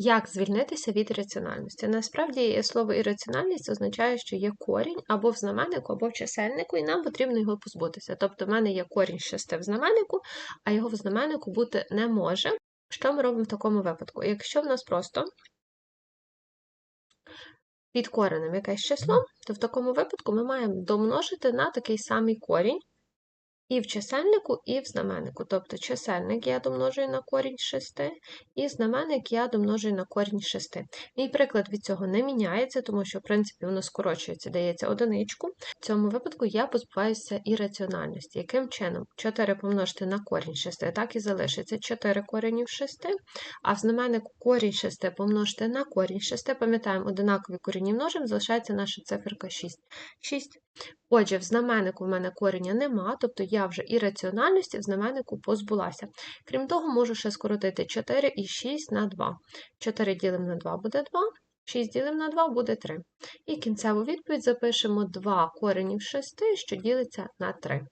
Як звільнитися від ірраціональності? Насправді слово ірраціональність означає, що є корінь або в знаменнику, або в чисельнику, і нам потрібно його позбутися. Тобто, в мене є корінь 6 в знаменнику, а його в знаменнику бути не може. Що ми робимо в такому випадку? Якщо в нас просто під коренем якесь число, то в такому випадку ми маємо домножити на такий самий корінь. І в чисельнику, і в знаменнику. Тобто чисельник я домножую на корінь 6, і знаменник я домножую на корінь 6. Мій приклад від цього не міняється, тому що, в принципі, воно скорочується, дається одиничку. В цьому випадку я позбуваюся ірраціональності. Яким чином? 4 помножити на корінь 6, так і залишиться 4 коренів 6, а в знаменнику корінь 6 помножити на корінь 6, пам'ятаємо, одинакові корінні множимо, залишається наша циферка 6. 6. Отже, в знаменнику в мене кореня нема, тобто я вже і раціональності в знаменнику позбулася. Крім того, можу ще скоротити 4 і 6 на 2. 4 ділимо на 2 буде 2, 6 ділимо на 2 буде 3. І кінцеву відповідь запишемо 2 коренів 6, що ділиться на 3.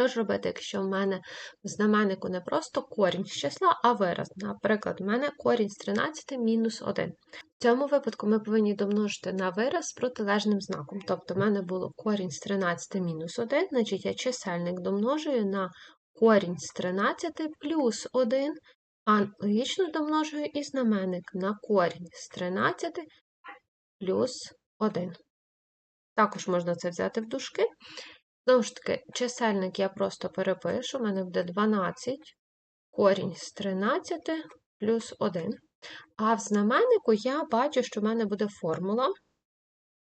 Що ж робити, якщо в мене в знаменнику не просто корінь з числа, а вираз. Наприклад, в мене корінь з 13 мінус 1. В цьому випадку ми повинні домножити на вираз з протилежним знаком. Тобто, в мене було корінь з 13 мінус 1, значить я чисельник домножую на корінь з 13 плюс 1, аналогічно домножую і знаменник на корінь з 13 плюс 1. Також можна це взяти в дужки. Знову ж таки, чисельник я просто перепишу, у мене буде 12 корінь з 13 плюс 1. А в знаменнику я бачу, що в мене буде формула.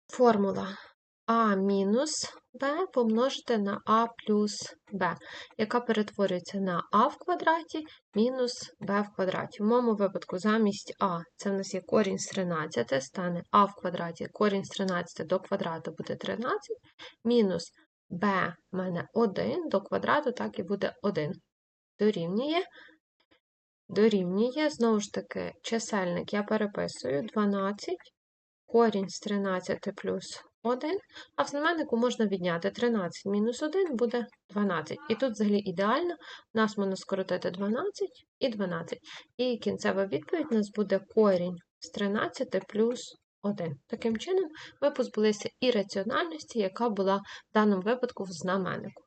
Формула а мінус b помножити на а плюс b, яка перетворюється на а в квадраті мінус b в квадраті. В моєму випадку замість а, це в нас є корінь з 13, стане а в квадраті, корінь з 13 до квадрату буде 13, мінус b в мене 1 до квадрату, так і буде 1. Дорівнює. Дорівнює, знову ж таки, чисельник я переписую 12, корінь з 13 плюс 1, а в знаменнику можна відняти 13 мінус 1 буде 12. І тут взагалі ідеально, у нас можна скоротити 12 і 12. І кінцева відповідь у нас буде корінь з 13 плюс 1. Таким чином, ми позбулися і раціональності, яка була в даному випадку в знаменнику.